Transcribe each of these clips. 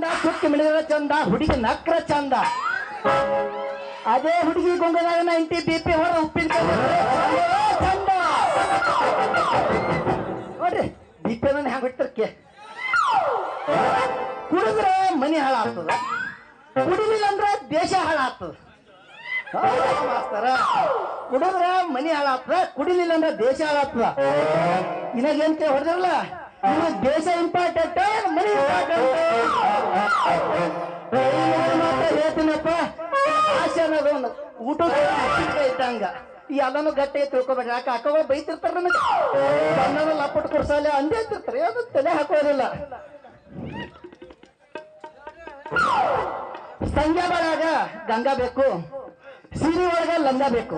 ಚಂದ ಸುಕ್ಕಿ ಮಿಡಿದ್ರ ಚಂದ, ಹುಡುಗಿ ನಕ್ರ ಚಂದ. ಅದೇ ಹುಡುಗಿ ಗೊಂಗದಾಗ ನೈಂಟಿ ಬಿ ಪಿ ಹೊರ ಉಪ್ಪಿನ ಚಂದ. ನೋಡ್ರಿ ಬಿ ಪಿ ಹೆಂಗ್ ಬಿಟ್ಟಿರ್ಕೆ ಕುಡಿದ್ರೆ ಮನಿ ಹಾಳಾಗ್ತದ. ಕುಡಿಲಿಲ್ಲ ಅಂದ್ರೆ ದೇಶ ಹಾಳಾಗ್ತದ. ಮಾಸ್ತರ? ಕುಡಿದ್ರ ಮನಿ ಹಾಳಾಗ್ತದ, ಕುಡಿಲಿಲ್ಲ ಅಂದ್ರೆ ದೇಶ ಹಾಳಾಗ್ತದ. ಇನ್ನಾಗ ಏನ್ ಕೇಳಿ ಹೊಡೆದ್ರಲ್ಲ? ದೇಶ ಇಂಪಾರ್ಟೆಂಟ್ ಮನಿ ಇಂಪಾರ್ಟೆಂಟ್ ಹೇಳ್ತೀನಪ್ಪ. ಆಸೆ ಅನ್ನೋದು ಒಂದು ಊಟ ಈ ಎಲ್ಲಾನು ಗಟ್ಟಿ ತಿಳ್ಕೊಬೇಡ್ರಿ. ಯಾಕೆ ಅಕ್ಕಗಳು ಬೈತಿರ್ತಾರ ನನಗೆ ಸಣ್ಣದ ಲಪ್ಪಟ್ ಕೊಡ್ಸಲ್ಲ ಅಂದೇ ಇರ್ತಿರ್ತಾರೆ ಅದು ತಲೆ ಹಾಕೋದಿಲ್ಲ. ಸಂಜೆ ಒಳಗ ಗಂಗಾ ಬೇಕು. ಸೀರೆ ಒಳಗ ಲಂಗ ಬೇಕು.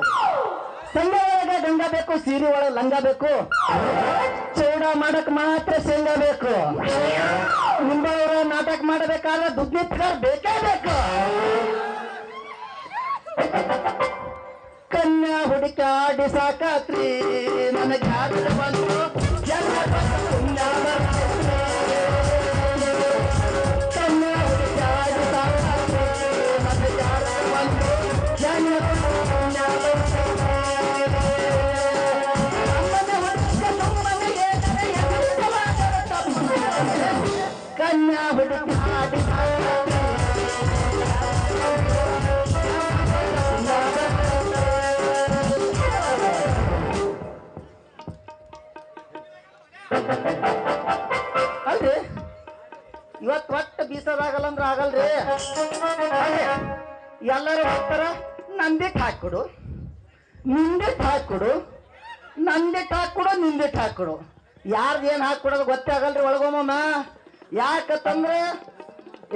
ಸಂಜೆ ಒಳಗ ಗಂಗಾ ಬೇಕು, ಸೀರೆ ಒಳಗ ಲಂಗ ಬೇಕು. ಚೌಡ ಮಾಡಕ್ ಮಾತ್ರ ಶೇಂಗಾ ಬೇಕು. ಮುಂಬೈ ನಾಟಕ ಮಾಡಬೇಕಾದ್ರೆ ದುಡ್ಡು ಪಗಾರ ಬೇಕೇ ಬೇಕು. ಕನ್ಯಾ ಹುಡುಕಾಡಿ ಸಾಕಾತ್ರಿ. ನನಗೆ ಬಂತು? ಅಲ್ರಿ? ಇವತ್ತು ಒಟ್ಟ ಬೀಸೋದಾಗಲ್ಲ ಅಂದ್ರೆ ಆಗಲ್ರಿ. ಎಲ್ಲರೂ ಹೋಗ್ತಾರ, ನಂದಿಟ್ಟು ಹಾಕ್ಬಿಡು ನಿಂದಿಟ್ ಹಾಕ್ಬಿಡು ನಂದಿಟ್ಟು ಹಾಕ್ಬಿಡು ನಿಂದಿಟ್ಟು ಹಾಕ್ಬಿಡು ಯಾರ್ದು ಏನು ಹಾಕ್ಕೊಡೋದು ಗೊತ್ತೇ ಆಗಲ್ರಿ ಒಳಗೊಮ್ಮಮ್ಮ. ಯಾಕಂತಂದ್ರೆ,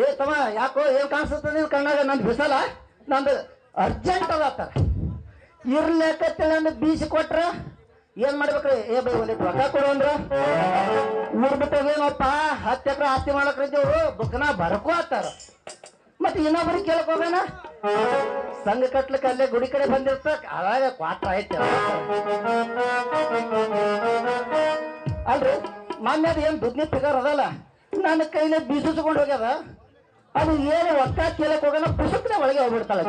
ಏ ತಮ್ಮ, ಯಾಕೋ ಏನ್ ಕಾಣಿಸುತ್ತೆ ನೀವು ಕಣ್ಣಾಗ? ನಂದು ಬಿಸಲ. ನಂದು ಅರ್ಜೆಂಟ್ ಅದಾತಾರ ಇರ್ಲೇಕತ್ತಿಲ್ಲ ಅಂದ್ರೆ ಬೀಸಿ ಕೊಟ್ರ ಏನ್ ಮಾಡ್ಬೇಕ್ರಿ? ಏ ಬೈ ಒಲಿ ರೊಕ್ಕ ಕೊಡು ಅಂದ್ರ. ಊರ್ ಏನಪ್ಪ, ಹತ್ತು ಎಕರೆ ಆಸ್ತಿ ಮಾಡಕ್ರಿದ್ದೇವು ಬುಕ್ನ ಬರಕು ಆತಾರ. ಮತ್ತೆ ಇನ್ನೊಬ್ರಿಗೆ ಕೇಳಕ್ ಹೋಗೋಣ ಸಂಘ ಕಟ್ಲಿಕ್ಕೆ ಅಲ್ಲೇ ಗುಡಿ ಕಡೆ ಬಂದಿರ್ತ ಅದಾಗ ಕ್ವಾಟ್ರ ಐತೆ ಅಲ್ರಿ ಮಾನ್ಯದ ಏನ್ ದುಡ್ನಿ ಪಿಗರ್ ಅದಲ್ಲ. ನನ್ನ ಕೈಲೇ ಬೀಸಿಸ್ಕೊಂಡು ಹೋಗ್ಯದ ಅದು ಏನು ಒಕ್ಕ ಕೇಳಕ್ ಹೋಗೋಣ ಪುಸ್ತಕನೇ ಒಳಗೆ ಹೋಗ್ಬಿಡ್ತಾಳೆ.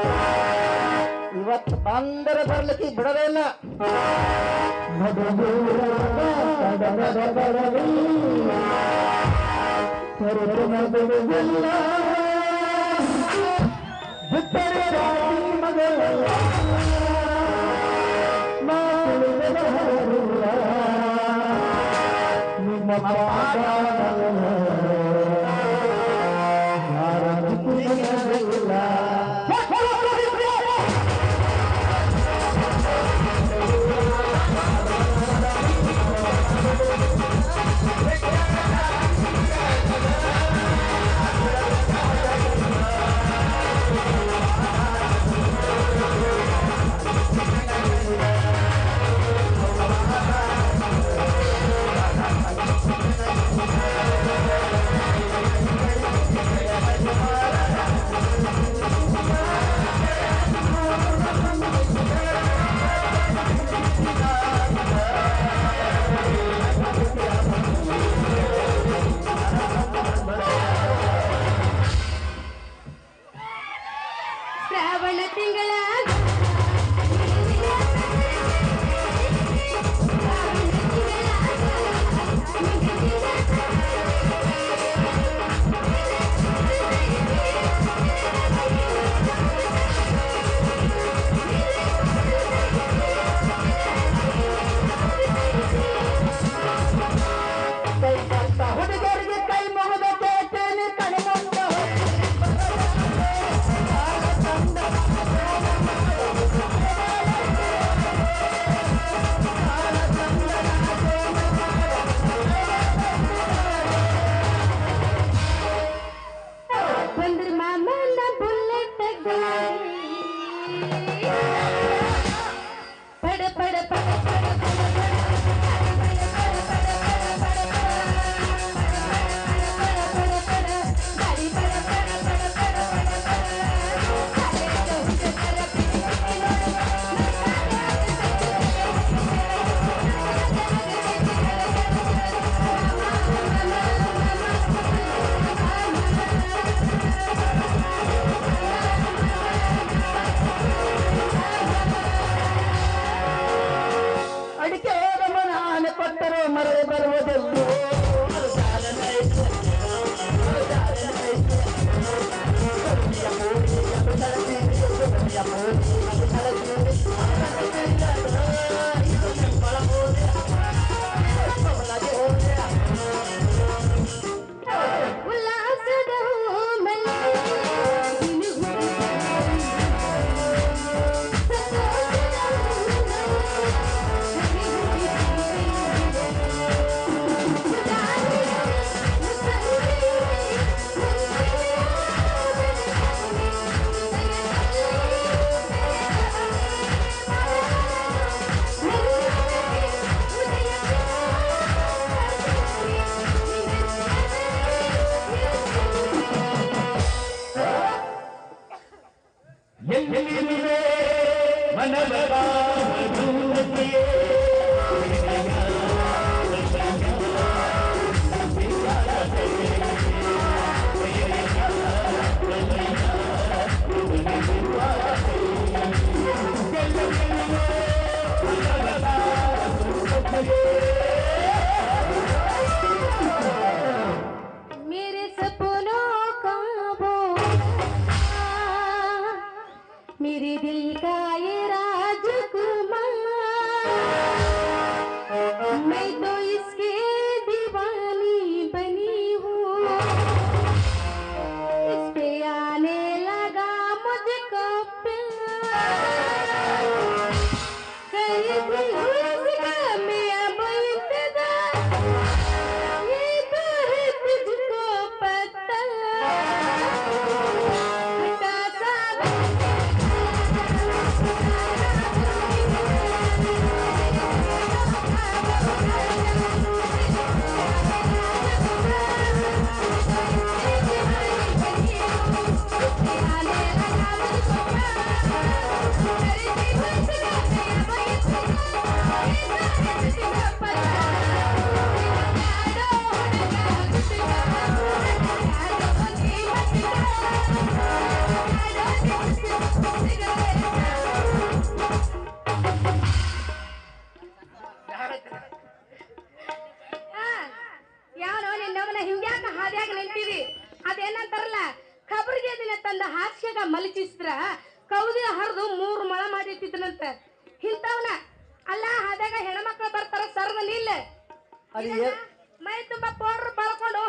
ಇವತ್ತು ಬಂದರೆ ಬರ್ಲಿಕ್ಕೆ ಬಿಡದೇ ಇಲ್ಲ. ನಿಮ್ಮ.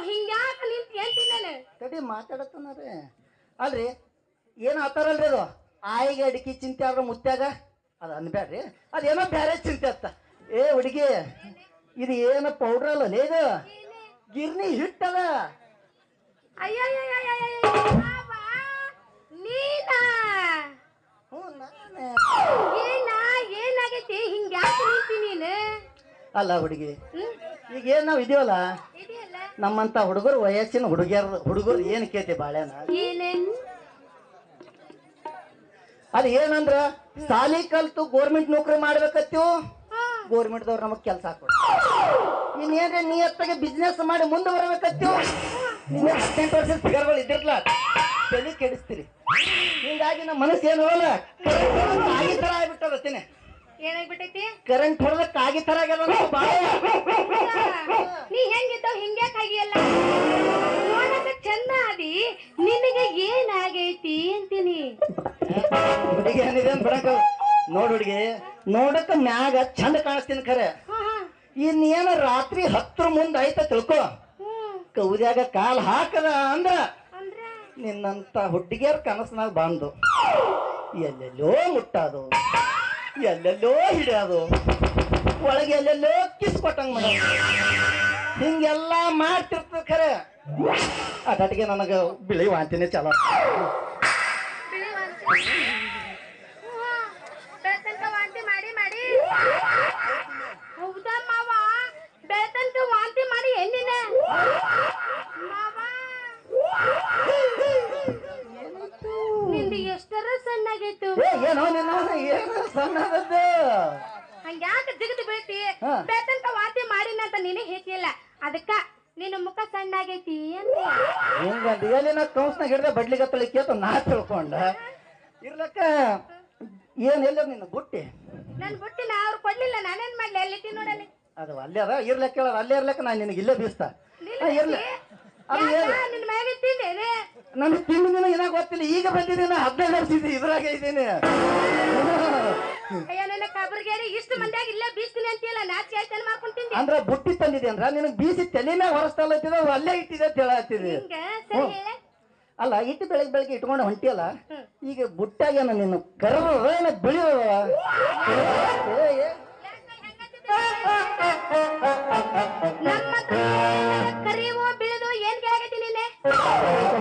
ಹಿಂಗ್ಯಾಕ ನಿಂತ ಹೇಳ್ತೀನಿ ತಡಿ ಮಾತಾಡತ್ತನಾರೆ ಅಲ್ರಿ ಏನು ಆತಾರಲ್ರಿ ಅದು? ಆಯಿಗೆ ಅಡಿಕೆ ಚಿಂತೆ ಆದ್ರೆ ಮುತ್ಯಾಗ ಅದು ಅನ್ಬ್ಯಾಡ್ರಿ. ಅದೇನೋ ಬೇರೆ ಚಿಂತೆ ಅತ್ತ. ಏ ಹುಡುಗಿ ಇದು ಏನು ಪೌಡ್ರ್ ಅಲ್ಲ ಇದು? ಗಿರ್ನಿ ಹಿಟ್ಟದ ಹ್ಞೂ ನಾನೇ ಏನ ಏನಾಗೈತಿ ಹಿಂಗ್ಯಾಕೆ ನೀನು ಅಲ್ಲ ಹುಡುಗಿ. ಈಗ ಏನ್ ನಾವು ಇದೀವಲ್ಲ? ನಮ್ಮಂತ ಹುಡುಗರು ವಯಸ್ಸಿನ ಹುಡುಗಿಯರ್, ಹುಡುಗರು ಏನು ಕೇತಿ ಬಾಳೆನ ಅದು ಏನಂದ್ರ ಸಾಲಿ ಕಲ್ತು ಗೋರ್ಮೆಂಟ್ ನೌಕರಿ ಮಾಡ್ಬೇಕತ್ತೀವು? ಗೋರ್ಮೆಂಟ್ದವ್ರು ನಮಗೆ ಕೆಲಸ ಕೊಡು. ನೀ ನಿಯತ್ತಾಗಿ ಬಿಸ್ನೆಸ್ ಮಾಡಿ ಮುಂದೆ ಬರಬೇಕತ್ತೀವು? ನಿನ್ನೆ ಹದಿನೆಂಟು ವರ್ಷದ ಫಿಗರ್ಗಳು ಇದ್ದಿರ್ಲ ತಲೆ ಕೆಡಿಸ್ತೀರಿ. ಹಿಂಗಾಗಿ ನಮ್ಮ ಮನಸ್ಸು ಏನು ಅಲ್ಲ ತರ ಥರ ಆಗ್ಬಿಟ್ಟದತ್ತೀನಿ ಏನಾಗ್ಬಿಟ್ಟೈತಿ? ಕರೆಂಟ್ ಹೊಡೆದ ಕಾಗಿ ತರ ಆಗ್ಯದ. ನೀ ಹೆಂಗಿದ್ದವ್ ಹಿಂಗ್ಯಾಕಾಗಿಯಲ್ಲ ನೋಡಕ ಚಂದ ಅದಿ ನಿನಗೆ ಏನಾಗೈತಿ ಅಂತೀನಿ. ಹುಡುಗಿ ಏನಿದೆ ಅಂತ ಬಿಡಕ ನೋಡ್ ಹುಡುಗಿ ನೋಡಕ ಮ್ಯಾಗ ಚಂದ ಕಾಣಿಸ್ತೀನಿ ಖರೆ. ಇನ್ನೇನ ರಾತ್ರಿ ಹತ್ತರ ಮುಂದೆ ಆಯ್ತ ತಿಳ್ಕೊ. ಕೌದ್ಯಾಗ ಕಾಲ್ ಹಾಕದ ಅಂದ್ರ ಅಂದ್ರ? ನಿನ್ನಂತ ಹುಡುಗಿಯರ್ ಕನಸ್ನಾಗ ಬಂದು. ಎಲ್ಲೆಲ್ಲೋ ಮುಟ್ಟೋದು. ಎಲ್ಲೆಲ್ಲೋ ಹಿಡಿಯೋದು ಒಳಗೆ ಎಲ್ಲೆಲ್ಲೋ ಕಿಸ್ ಕೊಟ್ಟಂಗ ಮಾಡೋದು ಹಿಂಗೆಲ್ಲ ಮಾಡ್ತಿರ್ತದೆ ಖರೆ. ಅದಟ್ಟಿಗೆ ನನಗೆ ಬಿಳಿ ವಾಂತಿನೇ ಚಲೋ. ಹೌದಾ ಮಾವ? ಬೆಳ್ತನ್ಕ ವಾಂತಿ ಮಾಡಿ ಎಣ್ಣಿನ ಮಾವ ನಿಂದು ಎಷ್ಟರ ಸಣ್ಣಾಗೈತು ಏ ಏನೋ ನಿನ್ನ ಏನು ಸಣ್ಣದದ್ದು ಹಂಗ್ಯಾಕ ಜಿಗದು ಬೆಳ್ತನ್ಕ ಅಂತ ಮಾಡಿನಂತ ನೀನೇ ಹೇಳ್ತಿಯಲ್ಲ ಅದಕ್ಕ ನಿನ್ನ ಮುಖ ಸಣ್ಣಾಗೈತಿ ಅಂತ. ಹಿಂಗಂತ? ಎಲ್ಲಿನ ಕೌನ್ಸ್ನಾಗ ಹಿಡ್ದೆ ಬಡ್ಲಿಗತ್ತಳಿ ಕೇತ ನಾ ತಿಳ್ಕೊಂಡ. ಇರ್ಲಕ್ಕ ಏನಿಲ್ಲ ನಿನ್ನ ಬುಟ್ಟಿ? ನನ್ ನಾ ಅವ್ರು ಕೊಡ್ಲಿಲ್ಲ ನಾನೇನ್ ಮಾಡ್ಲಿ? ಅಲ್ಲಿ ನೋಡಲ್ಲಿ. ಅದು ಅಲ್ಲೇ ಅದ ಇರ್ಲಕ್ಕ ಹೇಳೋದು ಅಲ್ಲೇ ಇರ್ಲಕ್ಕ ನಾನು ನಿನಗೆ ಇಲ್ಲೇ ಬೀಸ್ತ. ಇರ್ಲಿ. ಅದು ಏನು ನಿನ್ ಮ್ಯಾಗ ತಿಂದೇನೆ ನನಗೆ ತಿಂದು ನಿನಗೆ ಏನಾಗ ಗೊತ್ತಿಲ್ಲ ಈಗ ಬಂದಿದ್ದೀನಿ ಹದಿನೈದು ವರ್ಷ ಇದ್ರಾಗ ಇದ್ದೀನಿ. ಅಯ್ಯ ನನ್ನ ಕಬರ್ಗೇರಿ ಇಷ್ಟು ಮಂದಿಯಾಗ ಇಲ್ಲೇ ಬೀಸ್ತೀನಿ ಅಂತೀಯಲ್ಲ ನಾಚಿ ಆಯ್ತಾನೆ ಮಾಡ್ಕೊಂಡ್ ತಿಂದೆ ಅಂದ್ರ ಬುಟ್ಟಿ ತಂದಿದೆ ಅಂದ್ರ ನಿನಗ್ ಬೀಸಿ ತಲೆ ಮ್ಯಾಗ ಹೊರಸ್ತಲ್ಲತ್ತಿದ ಅಲ್ಲೇ ಇಟ್ಟಿದೆ ಅಂತ ಹೇಳತ್ತಿದೆ ಹಿಂಗ? ಸರಿ ಹೇಳ. ಅಲ್ಲ ಇಟ್ಟು ಬೆಳಗ್ಗೆ ಬೆಳಗ್ಗೆ ಇಟ್ಕೊಂಡು ಹೊಂಟಿಯಲ್ಲ ಈಗ ಬುಟ್ಟಾಗೇನ ನಿನ್ನ ಕರ್ರ ಏನ ಬಿಳಿಯವ ಕರಿವು ಬಿಳಿದು ಏನ್ ಕೇಳಾಗೈತಿ ನೀನೆ?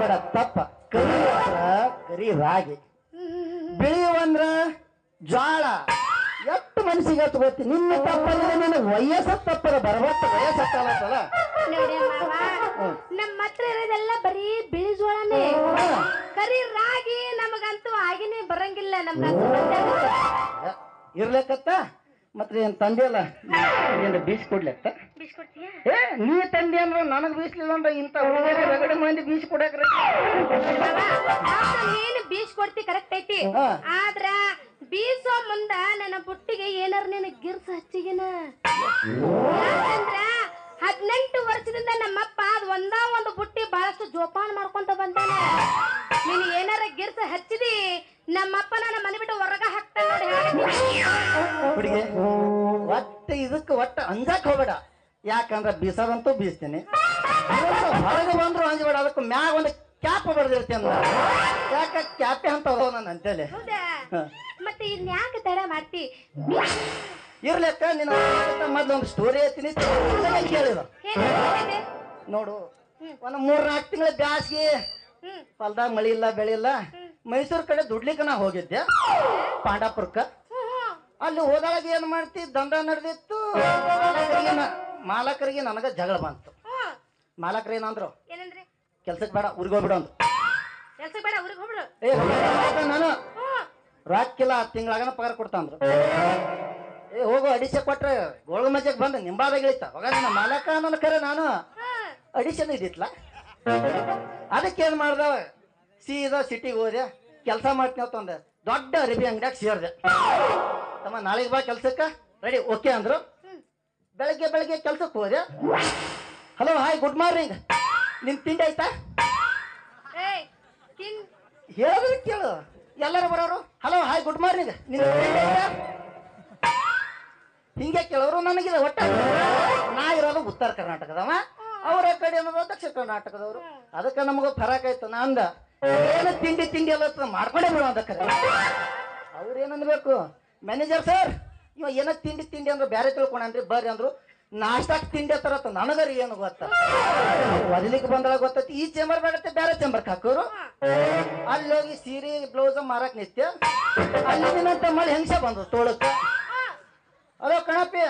ಬೇಡ ತಪ್ಪ. ಕರಿ ಅಂದ್ರ ಕರಿ ರಾಗಿ. ಬಿಳಿಯವಂದ್ರ ಜ್ವಾಳ. ಎಷ್ಟು ಮನಸ್ಸಿಗೆ ಗೊತ್ತಿ? ನಿನ್ನ ತಪ್ಪಲ್ಲ ನಿನ್ನ ವಯಸ್ಸ ತಪ್ಪದ ಬರಬತ್ತ ವಯಸ್ಸು ಹತ್ತಲ್ಲ ನೋಡಿ ಮಾವ ನಮ್ಮ ಹತ್ರ ಇರೋದೆಲ್ಲ ಬರೀ ಬಿಳಿ ಜೋಳನೇ ಕರಿ ರಾಗಿ ನಮಗಂತೂ ಆಗಿನೇ ಬರಂಗಿಲ್ಲ ನಮ್ಗಂತೂ. ಇರ್ಲಕ್ಕತ್ತ? ಮತ್ತೆ ಏನ್ ತಂದೆ ಅಲ್ಲ? ಏನ್ ಬೀಸ್ ಕೊಡ್ಲತ್ತ ಬಿಸ್ಕೊಡ್ತೀಯಾ? ಏ ನೀ ತಂದೆ ಅಂದ್ರೆ ನನಗ್ ಬೀಸ್ಲಿಲ್ಲ ಅಂದ್ರೆ ಇಂಥ ಹುಡುಗರ ರಗಡೆ ಮಂದಿ ಬೀಸ್ ಕೊಡಕ್ರ ಮಾವ, ನೀನು ಬೀಸ್ ಕೊಡ್ತಿ ಕರೆಕ್ಟ್ ಐತಿ. ಆದ್ರ ಬೀಸೋ ಮುಂದ ನನ್ನ ಬುಟ್ಟಿಗೆ ಏನಾರ ನಿನ್ನ ಗಿರ್ಸ ಹಚ್ಚಿಗಿನ? ಹದಿನೆಂಟು ವರ್ಷದಿಂದ ನಮ್ಮಪ್ಪ ಅದ್ ಒಂದ ಒಂದು ಬುಟ್ಟಿ ಬಹಳಷ್ಟು ಜೋಪಾನ ಮಾಡ್ಕೊಂತ ಬಂದಾನ. ನೀನ್ ಏನಾರ ಗಿರ್ಸ ಹಚ್ಚಿದಿ ನಮ್ಮಪ್ಪ ನನ್ನ ಮನೆ ಬಿಟ್ಟು ಹೊರಗ ಹಾಕ್ತಾನ ನೋಡಿ ಒಟ್ಟ ಇದಕ್ಕೆ ಒಟ್ಟ ಅಂಜಾಕ್ ಹೋಗ್ಬೇಡ. ಯಾಕಂದ್ರ ಬೀಸದಂತೂ ಬೀಸ್ತೀನಿ. ಹೊರಗೆ ಬಂದ್ರು ಅಂಜಬೇಡ, ಅದಕ್ಕೆ ಮ್ಯಾಗ ಒಂದು ಕ್ಯಾಪ್ ಬಡ್ದಿರ್ತೀನಿ ಯಾಕ ಕ್ಯಾಪೆ ಅಂತ ಅದಾವ ನನ್ನ ಅಂತೇಳಿ ಹೌದಾ. ಮತ್ತೆ ಇನ್ ಯಾಕೆ ತಡ ಮಾಡ್ತಿ? ಇರ್ಲಕ್ಕ ನಿನ್ನ ಮೊದ್ಲು ಒಂದು ಸ್ಟೋರಿ ಹೇಳ್ತೀನಿ. ಕೇಳಿದ. ನೋಡು ಒಂದು ಮೂರ್ ನಾಲ್ಕು ತಿಂಗಳ ಬ್ಯಾಸಿಗೆ. ಹೊಲ್ದಾಗ ಮಳಿ ಇಲ್ಲ ಬೆಳಿ ಇಲ್ಲ. ಮೈಸೂರು ಕಡೆ ದುಡ್ಲಿಕ್ಕೆ ನಾ ಹೋಗಿದ್ದೆ. ಪಾಂಡಾಪುರಕ್ಕ. ಅಲ್ಲಿ ಹೋದಾಗ ಏನ್ ಮಾಡ್ತಿ? ದಂಡ ನಡೆದಿತ್ತು. ಮಾಲಕರಿಗೆ ನನಗ ಜಗಳ ಬಂತು. ಮಾಲಕರು ಏನಂದ್ರು ಏನಂದ್ರೆ? ಕೆಲ್ಸಕ್ಕೆ ಬೇಡ ಊರಿಗೆ ಹೋಗ್ಬಿಡು ಅಂತ. ಬೇಡ ಊರಿಗೆ ಹೋಗ್ಬಿಡು. ಏ ಹೋಗ್ಬೇಡ ನಾನು? ಹ್ಮ್. ರಾಕಿಲ್ಲ ತಿಂಗಳಾಗನ ಪಗಾರ ಕೊಡ್ತಾಂದ್ರು ಏ ಹೋಗು ಅಡಿಸೆ ಕೊಟ್ರೆ ಗೋಳ್ಗ ಮಜ್ಜಕ್ ಬಂದು ನಿಂಬಾದಾಗ ಇಳಿತ. ಹೋಗ ನಿನ್ನ ಮಾಲಕ ನನ್ನ ಕರೆ ನಾನು. ಅಡಿಷನ್ ಇದ್ದಿತ್ಲ. ಅದಕ್ಕೆ ಏನ್ ಮಾಡ್ದ? ಸೀದಾ ಸಿಟಿಗೆ ಹೋದೆ ಕೆಲಸ ಮಾಡ್ತೀನಿ ಅಂತಂದೆ ದೊಡ್ಡ ಅರಿಬಿ ಅಂಗಡಿಯಾಗ ಸೇರ್ದೆ. ತಮ್ಮ ನಾಳೆಗೆ ಬಾ ಕೆಲ್ಸಕ್ಕ. ರೆಡಿ ಓಕೆ ಅಂದ್ರು. ಬೆಳಗ್ಗೆ ಬೆಳಗ್ಗೆ ಕೆಲ್ಸಕ್ಕೆ ಹೋದೆ. Hello hi good morning. ನಿನ್ ತಿಂಡಿ ಆಯ್ತಾ? ಏಯ್ ತಿನ್ ಕೇಳು. ಎಲ್ಲರೂ ಬರೋರು? ಹಲೋ ಹಾಯ್ ಗುಡ್ ಮಾರ್ನಿಂಗ್ ನಿನ್ನ ಹಿಂಗೆ ಕೇಳೋರು ನನಗಿದೆ ಒಟ್ಟ ನಾ ಇರೋದು ಉತ್ತರ ಕರ್ನಾಟಕದವ ಅವ್ರ ಕಡೆ ಅನ್ನೋದು ದಕ್ಷಿಣ ಕರ್ನಾಟಕದವರು. ಅದಕ್ಕೆ ನಮಗ ಫರಕ್ ಆಯ್ತು ನಾ ಅಂದ. ಏನು ತಿಂಡಿ ತಿಂಡಿ ಎಲ್ಲ ಮಾಡ್ಕೊಂಡೇ ಅದಕ್ಕೆ ಅಂತ ಕರೆ. ಅವ್ರು ಏನನ್ಬೇಕು ಮ್ಯಾನೇಜರ್ ಸರ್ ಇವ ಏನೋ ತಿಂಡಿ ತಿಂಡಿ ಅಂದ್ರೆ ಬೇರೆ ತಿಳ್ಕೊಂಡ್ರಿ ಬರ್ರಿ ಅಂದ್ರು. ನಾಷ್ಟಾಕ್ ತಿಂಡಿ ತರತ್ತ ನನಗರಿ ಏನು ಗೊತ್ತ? ಒದಲಿಕ್ಕೆ ಬಂದಳ ಗೊತ್ತೈತಿ, ಈ ಚೇಂಬರ್ ಬೇಡತ್ತೆ ಬೇರೆ ಚೇಂಬರ್ ಹಾಕೋರು. ಅಲ್ಲಿ ಹೋಗಿ ಸೀರೆ ಬ್ಲೌಸ್ ಮಾರಕ್ ನಿತ್ಯ. ಅಲ್ಲಿ ದಿನಂತ ಮಳೆ ಹೆಂಗ್ಸ ಬಂದ್ರು ತೋಳಕ್ಕ. ಅಲೋ ಕಣಪ್ಪಿ,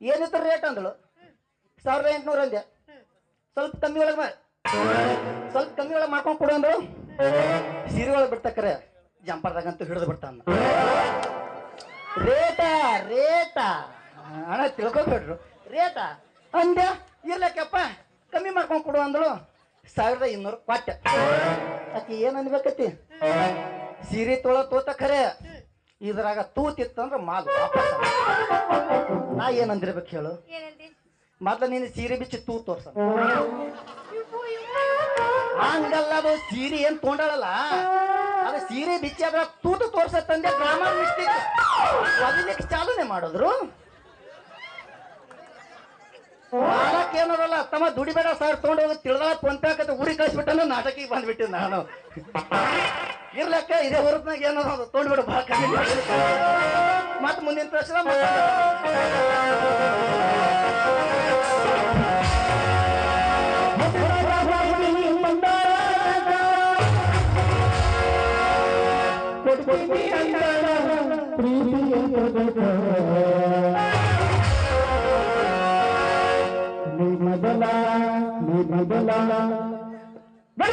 ಏನಿತ್ತು ರೇಟ್ ಅಂದಳು ಸಾವಿರದ ಎಂಟುನೂರು ಅಂದೆ ಸ್ವಲ್ಪ ಕಮ್ಮಿ ಒಳಗೆ ಮಾಡಿ ಸ್ವಲ್ಪ ಕಮ್ಮಿ ಒಳಗೆ ಮಾಡ್ಕೊಂಡು ಕೊಡು ಅಂದಳು. ಸೀರೆ ಒಳಗೆ ಬಿಡ್ತಕ್ರೆ ಜಂಪರ್ದಾಗಂತೂ ಹಿಡಿದು ಬಿಡ್ತಾನ. ರೇಟ ರೇಟ ಅಣ್ಣ, ತಿಳ್ಕೊಬೇಡ್ರು. ರೇಟ ಅಂದ್ಯ? ಇರ್ಲಕ್ಕಪ್ಪ ಕಮ್ಮಿ ಮಾಡ್ಕೊಂಡು ಕೊಡು ಅಂದಳು. ಸಾವಿರದ ಇನ್ನೂರು ಕೊಟ್ಟೆ. ಆಕೆ ಏನು ಅನ್ಬೇಕತಿ ಸೀರೆ ತೊಳ ತೋತ ಖರೆ. ಇದ್ರಾಗ ತೂತಿತ್ತಂದ್ರ ಮಾಲ್ ವಾಪಸ್ ನಾ ಏನಂದಿರ್ಬೇಕು ಹೇಳು? ಮೊದ್ಲ ನೀನು ಸೀರೆ ಬಿಚ್ಚಿ ತೂ ತೋರ್ಸ. ಹಂಗಲ್ಲ ಅದು ಸೀರೆ ಏನ್ ತೊಗೊಂಡಾಳಲ್ಲ? ಅದು ಸೀರೆ ಬಿಚ್ಚಿ ಅದ್ರ ತೂತು ತೋರ್ಸತ್ತಂದೆ ಗ್ರಾಮರ್ ಮಿಸ್ಟೇಕ್. ಅದಕ್ಕೆ ಚಾಲನೆ ಮಾಡಿದ್ರು? ಮಾಡಕ್ ಏನದಲ್ಲ, ತಮ್ಮ ದುಡಿಬೇಡ ಸರ್ ತಗೊಂಡು ಹೋಗಿ ತಿಳಿದ ಫೋನ್ ಪೇ ಹಾಕತ್ತೆ ಊರಿಗೆ ಕಳಿಸ್ಬಿಟ್ಟನು ನಾಟಕಿಗೆ ನಾನು. ಇರ್ಲಕ್ಕ, ಇದೇ ಹೊರತ್ನಾಗ ಏನದ ತೊಗೊಂಡ್ಬಿಡು ಭಾಳ ಕಮ್ಮಿ ಮತ್ತೆ ಮುಂದಿನ ಪ್ರಶ್ನೆ ಮೊದಲ Me, Mandela, Me, Mandela, Me,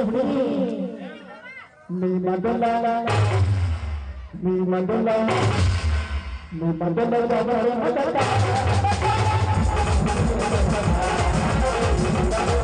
Mandela, Me, Mandela, Me, Mandela, Me, Mandela, Me, Mandela, Me, Mandela,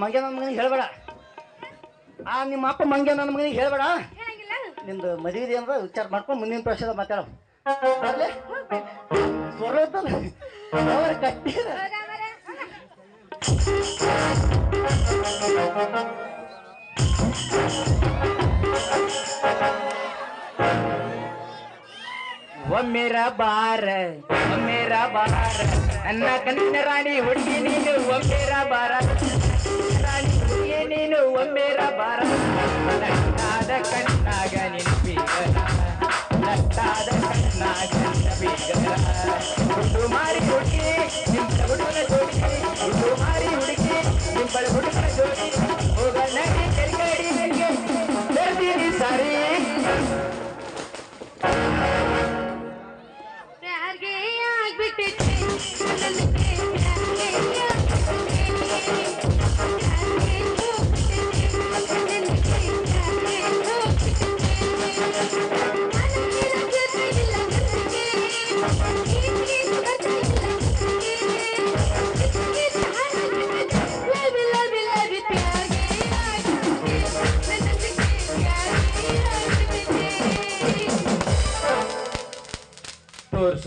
ಆ ಮಂಗೆ ನನ್ನ ಮಗನಿಗೆ ಹೇಳ್ಬೇಡ. ಆ ನಿಮ್ಮ ಅಪ್ಪ ಮಂಗ್ಯ ನನ್ನ ಮಗನಿಗೆ ಹೇಳ್ಬೇಡ. ನಿಮ್ದು ಮದುವೆ ಇದೆ ಅಂದ್ರೆ ವಿಚಾರ ಮಾಡ್ಕೊಂಡು ಮುಂದಿನ ಪ್ರಶ್ನೆ ಮಾತಾಡೋ. ಒಮ್ಮೆರ ಬಾರ ಒಮ್ಮೆರ ಬಾರ. ನನ್ನ ಕಣ್ಣಿನ ರಾಣಿ ಹುಡುಗಿ ನೀನು ಒಮ್ಮೆರ ಬಾರ. ಒಮ್ಮೆರ ಬಾರ ನಟ್ಟಾದ ಕಣ್ಣಾಗ ನಿನ್ಪೀಗರ ನಟ್ಟಾದ ಕಣ್ಣಾಗ ನಿನ್ಪೀಗರ ಮಾಡಿ ಮಾರಿ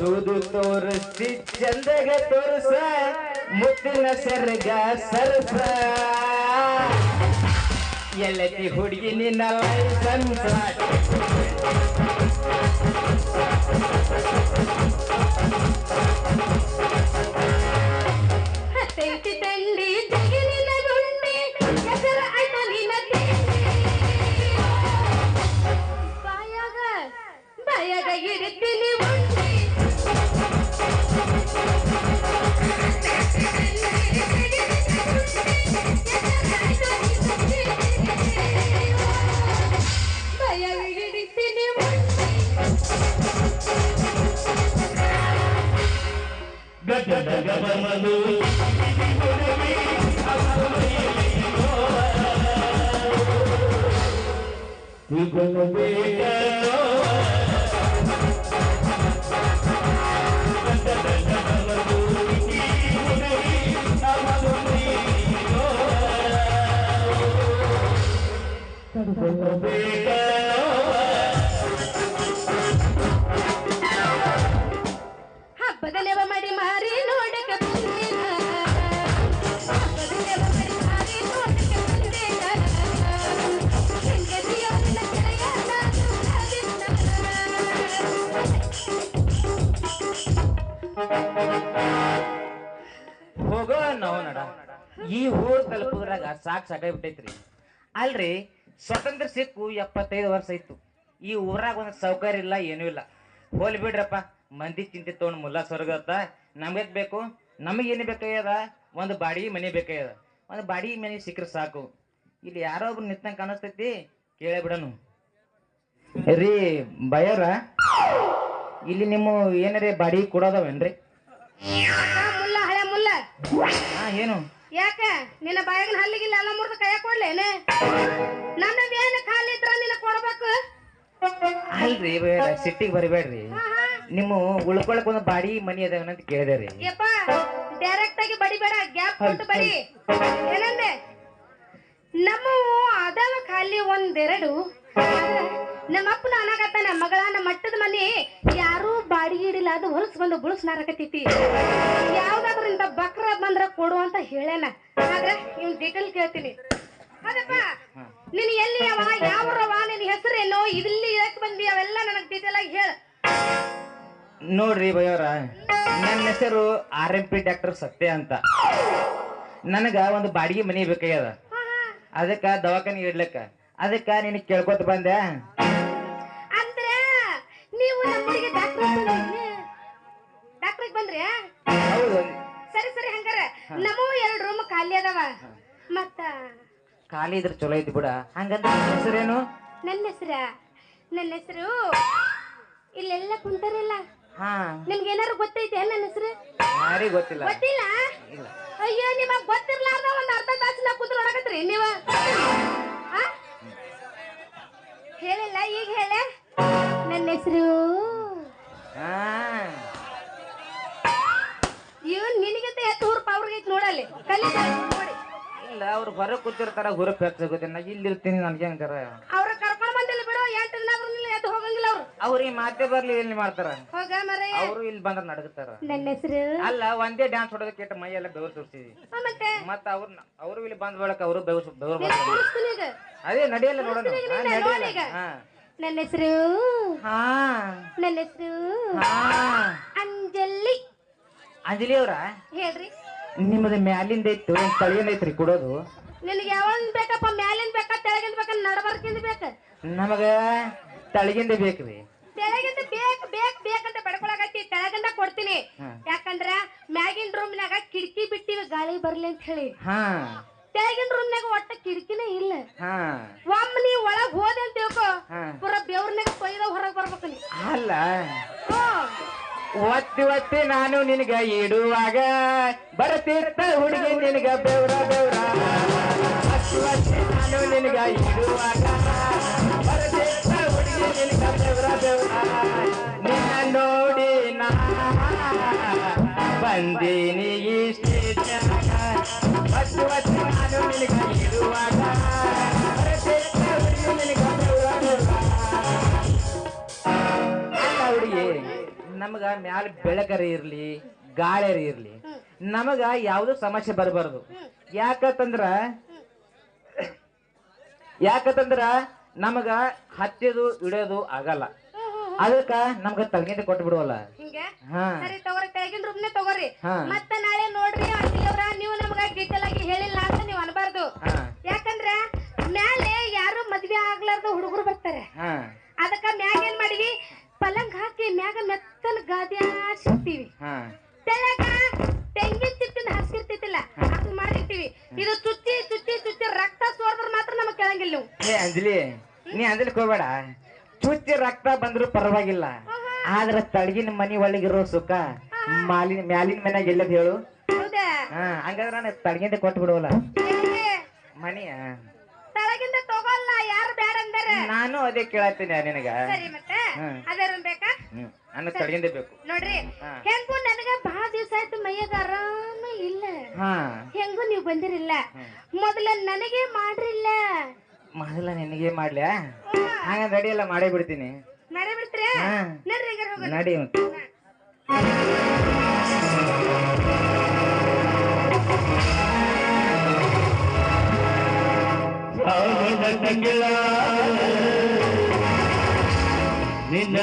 ತೋರ್ಸುದು ತೋರಿಸಿ ಚಂದಗ ತೋರ್ಸ ಮುತ್ತಿನ ಸರ್ಗ ಸರಸ. ಎಲ್ಲತಿ ಹುಡುಗಿ ನಿನ್ನ ಲೈಸನ್ಸ ತಲುಪುದ್ರಾಗ ಸಾಕ್ ಸಾಕಾಗ್ಬಿಟ್ಟೈತ್ರಿ ಅಲ್ರಿ ಸ್ವತಂತ್ರ ಸಿಕ್ಕು ಎಪ್ಪತ್ತೈದು ವರ್ಷ ಇತ್ತು. ಈ ಊರಾಗ ಒಂದು ಸೌಕರ್ಯ ಇಲ್ಲ ಏನೂ ಇಲ್ಲ. ಹೋಲಿ ಬಿಡ್ರಪ್ಪ ಮಂದಿ ಚಿಂತೆ ತೊಗೊಂಡು ಮುಲ್ಲ ಸ್ವರ್ಗತ್ತ ನಮ್ಗೆ ಬೇಕು ನಮಗೇನು ಬೇಕಾಗ್ಯದ? ಒಂದು ಬಾಡಿಗೆ ಮನೆ ಬೇಕಾಗ್ಯದ. ಒಂದು ಬಾಡಿಗೆ ಮನೆ ಸಿಕ್ಕರೆ ಸಾಕು. ಇಲ್ಲಿ ಯಾರೋ ಒಬ್ರು ನಿಂತಂಗೆ ಕಾಣಿಸ್ತೈತಿ ಕೇಳೇ ಬಿಡನು. ರೀ ಬಯರ ಇಲ್ಲಿ ನಿಮ್ಮ ಏನಾರೇ ಬಾಡಿಗೆ ಕೊಡೋದವೇನ್ರಿ? ಏನು? ಯಾಕ? ನಿನ್ನ ಬಾಯಿಗೆ ಹಲ್ಲಿಗಿಲ್ಲ ಎಲ್ಲ ಮುರಿದು ಕೈಯ ಕೊಡ್ಲೇನೆ? ನನ್ನದೇನು ಖಾಲಿ ಇದ್ರ ನಿನ್ನ ಕೊಡ್ಬೇಕು? ಅಲ್ರಿ ಸಿಟ್ಟಿಗೆ ಬರಬೇಡ್ರಿ. ನಿಮ್ಮ ಉಳ್ಕೊಳಕ್ ಒಂದು ಬಾಡಿ ಮನಿ ಅದಾವನ ಅಂತ ಕೇಳಿದೆ ರೀ. ಯಪ್ಪ ಡೈರೆಕ್ಟ್ ಆಗಿ ಬಡಿಬೇಡ ಗ್ಯಾಪ್ ಕೊಟ್ಟು ಬಡಿ. ಏನಂದೆ? ನಮ್ಮ ಅದಾವ ಖಾಲಿ ಒಂದೆರಡು. ನಮ್ಮಪ್ಪನ ಅನಾಗತ್ತಾನ ಮಗಳ ನಮ್ಮ ಮಟ್ಟದ ಮನಿ ಯಾರೂ ಬಾಡಿಗೆ ಇಡಿಲ್ಲ ಅದು ಹೊಲಸ್ ಬಂದು ಬುಳಸ್ ನಾರಕತ್ತೈತಿ ಇಂಥ ಬಕ್ರ ಬಂದ್ರ ಕೊಡು ಅಂತ ಹೇಳೇನ. ಆದ್ರೆ ಇವ್ನ ಡೀಟೇಲ್ ಕೇಳ್ತೀನಿ. ಅದಪ್ಪ ನೀನ್ ಎಲ್ಲಿ ಅವ ಯಾವ್ರವ ನಿನ್ ಹೆಸರೇನು ಇಲ್ಲಿ ಯಾಕೆ ಬಂದಿ ಅವೆಲ್ಲ ನನಗ್ ಡೀಟೇಲ್ ಆಗಿ ಹೇಳ. ನೋಡ್ರಿ ಬಯ್ಯವರ ನನ್ನ ಹೆಸರು ಆರ್ ಎಂ ಪಿ ಡಾಕ್ಟರ್ ಸತ್ಯ ಅಂತ. ನನಗ ಒಂದು ಬಾಡಿಗೆ ಮನಿ ಬೇಕಾಗ್ಯದ. ಅದಕ್ಕ ದವಾಖಾನೆ ಇಡ್ಲಕ್ಕ. ಅದಕ್ಕ ನಿನ್ ಕೇಳ್ಕೊತ ಬಂದೆ. ಅಂದ್ರೆ ನೀವು ನಮ್ಮೂರಿಗೆ ಡಾಕ್ಟರ್ ಡಾಕ್ಟ್ರಿಗೆ ಬಂದ್ರಿ? ಹೌದು. ಸರಿ ಸರಿ ಹಂಗಾರ. ನಮೂ ಎರಡು ರೂಮ್ ಖಾಲಿ ಅದಾವ. ಮತ್ತ? ಖಾಲಿ ಇದ್ರ ಚಲೋ ಐತಿ ಬಿಡ. ಹಂಗಂದ್ರೆ ನಿನ್ ಹೆಸರೇನು? ನನ್ನ ಹೆಸರ? ನನ್ನ ಹೆಸರು ಇಲ್ಲೆಲ್ಲ ಕುಂತಾರಲ್ಲ ಹಾ. ನಿಮ್ಗೆ ಏನಾರು ಗೊತ್ತೈತೆ ನನ್ನ ಹೆಸರು? ಯಾರಿಗ್ ಗೊತ್ತಿಲ್ಲ. ಗೊತ್ತಿಲ್ಲ? ಇಲ್ಲ. ಅಯ್ಯೋ ನಿಮಗ್ ಗೊತ್ತಿರ್ಲಾರ್ದ ಒಂದ್ ಅರ್ಧ ತಾಸು ನಾ ಕುಂತ್ರ ನೋಡಕತ್ರಿ ನೀವ. ಆ? ಹೇಳಿಲ್ಲ ಈಗ ಹೇಳ. ನನ್ನ ಹೆಸರು ಹಾ. ಇವನ್ ನಿನಗಿಂತ ಎತ್ತು ಹುರುಪ ಅವ್ರಿಗೆ ನೋಡಲ್ಲಿ? ಕಲಿ ನೋಡಿ ಇಲ್ಲ ಅವ್ರು ಹೊರಗೆ ಕೂತಿರ್ತಾರ ಹುರುಪ್ ಹೆಚ್ಚಾಗುತ್ತೆ ನಾ ಇಲ್ಲಿ ಇರ್ತೀನಿ ನನ್ಗೆ ಹೆಂಗಾರ. ಅವ್ರ ಕರ್ಕೊಂಡ್ ಬಂದಿಲ್ಲ ಬಿಡು ಎಂಟು ದಿನ ಆದ್ರೂ ಎದ್ದು ಹೋಗಂಗಿಲ್ಲ ಅವ್ರು. ಅವ್ರಿಗೆ ಮಾತೆ ಬರ್ಲಿ ಇಲ್ಲಿ ಮಾಡ್ತಾರ? ಹೋಗ ಮರೆ. ಅವರು ಇಲ್ಲಿ ಬಂದ್ರೆ ನಡಗುತ್ತಾರ ನನ್ನ ಹೆಸರು? ಅಲ್ಲ ಒಂದೇ ಡ್ಯಾನ್ಸ್ ಹೊಡೋದಕ್ಕೆ ಇಟ್ಟು ಮೈ ಎಲ್ಲ ಬೆವರು ತೋರಿಸಿದ್ವಿ ಮತ್ತೆ? ಮತ್ತ ಅವ್ರ ಅವರು ಇಲ್ಲಿ ಬಂದ್ ಬಳಕ ಅವರು ಬೆವರು ಬೆವರು ಬರ್ತಾರೆ ಈಗ. ಅದೇ ನಡೆಯಲ್ಲ ನೋಡೋಣ. ಹಾ, ನಡೆಯಲ್ಲ. ಹಾ. ನನ್ನ ಹೆಸರು? ಹಾ. ನನ್ನ ಹೆಸರು? ಹಾ. ಅಂಜಲಿ. ಅಂಜಲಿ ಅವ್ರ? ಹೇಳ್ರಿ. ನಿಮ್ಮದು ಮ್ಯಾಲಿಂದ ಇತ್ತು ತಳಿಯಿಂದ ಐತ್ರಿ ಕೊಡೋದು? ನಿನಗೆ ಯಾವಾಗ ಬೇಕಪ್ಪ ಮ್ಯಾಲಿಂದ ಬೇಕಾ ತೆಳಗಿಂದ ಬೇಕಾ ನಡಬರ್ಕಿಂದ ಬೇಕ? ನಮಗ ತಳಗಿಂದ ಬೇಕ್ರಿ. ತೆಳಗಿಂದ ಬೇಕ್ ಬೇಕ್ ಬೇಕಂತ ಪಡ್ಕೊಳಕತ್ತಿ ತೆಳಗಿಂದ ಕೊಡ್ತೀನಿ. ಯಾಕಂದ್ರ ಮ್ಯಾಗಿನ ರೂಮ್ನಾಗ ಕಿಟಕಿ ಬಿಟ್ಟಿವಿ ಗಾಳಿ ಬರ್ಲಿ ಅಂತ ಹೇಳಿ. ಹಾ. ತೆಳಗಿನ ರೂಮ್ನಾಗ ಒಟ್ಟ ಕಿಟಕಿನೇ ಇಲ್ಲ. ಹಾ. ಒಮ್ಮೆ ನೀ ಒಳಗ್ ಹೋದೆ ಅಂತ ತಿಳ್ಕೊ ಪುರ ಪೂರ ಬೆವ್ರನಾಗ ಕೊಯ್ದ ಹೊರಗ್ ಬರ್ಬೇಕು ನೀ. ಅಲ್ಲ. ಹ್ಮ್. ಒತ್ತಿ ಒತ್ತಿ ನಾನು ನಿನಗ ಇಡುವಾಗ ಬರ್ತಿತ್ತ ಹುಡುಗಿ ನಿನಗ ಬೆವ್ರ ಬೆವ್ರ. ಒತ್ತಿ ಒತ್ತಿ ನಾನು ನಿನಗ ಇಡುವಾಗ ಬರ್ತಿತ್ತ ಹುಡುಗಿ ನಿನಗ ಬೆವ್ರ ಬೆವ್ರ. ನಿನ್ನ ನೋಡಿ ನಾ ಬಂದೀನಿ. ನಮಗ ಮ್ಯಾಲ ಬೆಳಕರಿ ಇರ್ಲಿ ಗಾಳೆರಿ ಇರ್ಲಿ ನಮಗ ಯಾವ್ದು ಸಮಸ್ಯೆ ಬರಬಾರದು. ಯಾಕಂತಂದ್ರ ಯಾಕಂತಂದ್ರ ನಮಗ ಹತ್ತಿದು ಇಡೋದು ಆಗಲ್ಲ. ಅದಕ್ಕ ನಮ್ಗ ತಲಗಿಂದ ಕೊಟ್ಟು ಬಿಡುವಲ್ಲ. ಹಾ. ಸರಿ ತಗೋರಿ ತೆಳಗಿನ ರೂಮ್ನೇ ತಗೋರಿ. ಹಾ. ಮತ್ತ ನಾಳೆ ನೋಡ್ರಿ ಅಂಜಲಿ ಅವ್ರ ನೀವು ನಮ್ಗ ಡೀಟೇಲ್ ಆಗಿ ಹೇಳಿಲ್ಲ ಅಂತ ನೀವು ಅನ್ಬಾರ್ದು. ಹಾ. ಯಾಕಂದ್ರ ಮ್ಯಾಲೆ ಯಾರು ಮದ್ವೆ ಆಗ್ಲಾರ್ದ ಹುಡುಗರು ಬರ್ತಾರೆ. ಹಾ. ಅದಕ್ಕ ಮ್ಯಾಗ ಏನ್ ಮಾಡಿವಿ? ಪಲಂಗ್ ಹಾಕಿ ಮ್ಯಾಗ ಮೆತ್ತನ ಗಾದಿ ಹಾಸಿರ್ತೀವಿ ಹಾ. ತೆಳಗ ತೆಂಗಿನ ಚಿಟ್ಟಿನ ಹಾಸಿರ್ತಿತ್ತಿಲ್ಲ ಅದು ಮಾಡಿರ್ತೀವಿ. ಇದು ಚುಚ್ಚಿ ಚುಚ್ಚಿ ಚುಚ್ಚಿ ರಕ್ತ ಸೋರ್ದ್ರ ಮಾತ್ರ ನಮಗ್ ಕೇಳಂಗಿಲ್ಲ ನೀವು. ಏ ಅಂಜಲಿ ನೀ ಅಂಜಲಿಕ್ ಹೋಗ್ಬೇಡ ಚುಚ್ಚಿ ರಕ್ತ ಬಂದ್ರು ಪರವಾಗಿಲ್ಲ. ಆದ್ರ ತಳಗಿನ ಮನಿ ಒಳಗಿರೋ ಸುಖ ಮಾಲಿನ ಮ್ಯಾಲಿನ ಮನ್ಯಾಗ ಎಲ್ಲದ ಹೇಳು. ಹೌದಾ? ಹಾ ಹಂಗಾದ್ರ ನಾನು ತಳಗಿಂದ ಕೊಟ್ಟು ಬಿಡುವಲ್ಲ. ಮನಿ ಮನಿಯ ತಳಗಿಂದ ತಗೋಲ್ಲ ಯಾರು ಬೇಡ ಅಂದಾರ ನಾನು ಅದೇ ಕೇಳತ್ತೀನಿ ನಿನಗ. ಸರಿ ಮತ್ತೆ. ಹ್ಮ್. ಅದೇ ಬೇಕಾ? ನನಗ್ ತಳಗಿಂದ ಬೇಕು. ನೋಡ್ರಿ. ಹೆಂಗು ನನಗ ಬಹಳ ದಿವಸ ಆಯ್ತು ಮೈಯಾಗ ಆರಾಮ ಇಲ್ಲ. ಹಾ. ಹೆಂಗು ನೀವು ಬಂದಿರಿಲ್ಲ. ಮೊದಲ ನನಗೆ ಮಾಡ್ರಿಲ್ಲ. ಮೊದಲ ನಿನಗೆ ಮಾಡ್ಲ್ಯಾ ಹಂಗ ಎಲ್ಲ ಮಾಡೇ ಬಿಡ್ತೀನಿ. ಮಾಡೇ ಬಿಡ್ತೀರ? ನಡಿ ತಂಗಿಳ ನಿನ್ನ